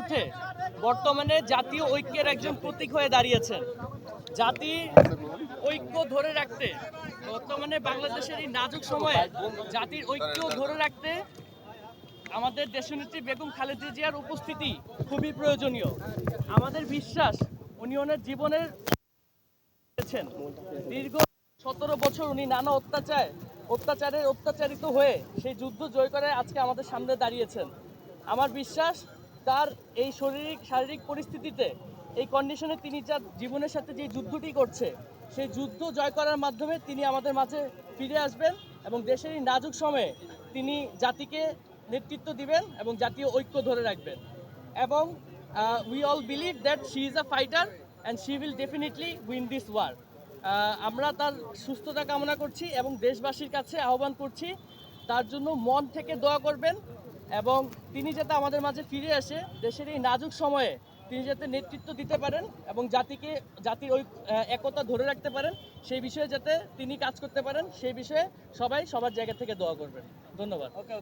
উঠে বর্তমানে জাতীয় ঐক্যের একজন প্রতীক হয়ে দাঁড়িয়েছেন। জাতি ঐক্য ধরে রাখতে, বর্তমানে বাংলাদেশের এই নাজুক সময়ে জাতির ঐক্য ধরে রাখতে আমাদের দেশনেত্রী বেগম খালেদা জিয়ার উপস্থিতি খুবই প্রয়োজনীয়। আমাদের বিশ্বাস, উনি ওনার জীবনের দীর্ঘ সতেরো বছর উনি নানা অত্যাচার অত্যাচারের অত্যাচারিত হয়ে সেই যুদ্ধ জয় করে আজকে আমাদের সামনে দাঁড়িয়েছেন। আমার বিশ্বাস তার এই শারীরিক শারীরিক পরিস্থিতিতে, এই কন্ডিশনে তিনি যার জীবনের সাথে যে যুদ্ধটি করছে, সেই যুদ্ধ জয় করার মাধ্যমে তিনি আমাদের মাঝে ফিরে আসবেন এবং দেশের এই নাজুক সময়ে তিনি জাতিকে নেতৃত্ব দিবেন এবং জাতীয় ঐক্য ধরে রাখবেন। এবং we all believe that she is a fighter and she will definitely win this war আমরা তার সুস্থতা কামনা করছি এবং দেশবাসীর কাছে আহ্বান করছি, তার জন্য মন থেকে দোয়া করবেন। এবং তিনি যাতে আমাদের মাঝে ফিরে আসে, দেশের এই নাজুক সময়ে তিনি যাতে নেতৃত্ব দিতে পারেন এবং জাতিকে, জাতির ওই একতা ধরে রাখতে পারেন, সেই বিষয়ে যাতে তিনি কাজ করতে পারেন, সেই বিষয়ে সবাই সবার জায়গা থেকে দোয়া করবেন। ধন্যবাদ।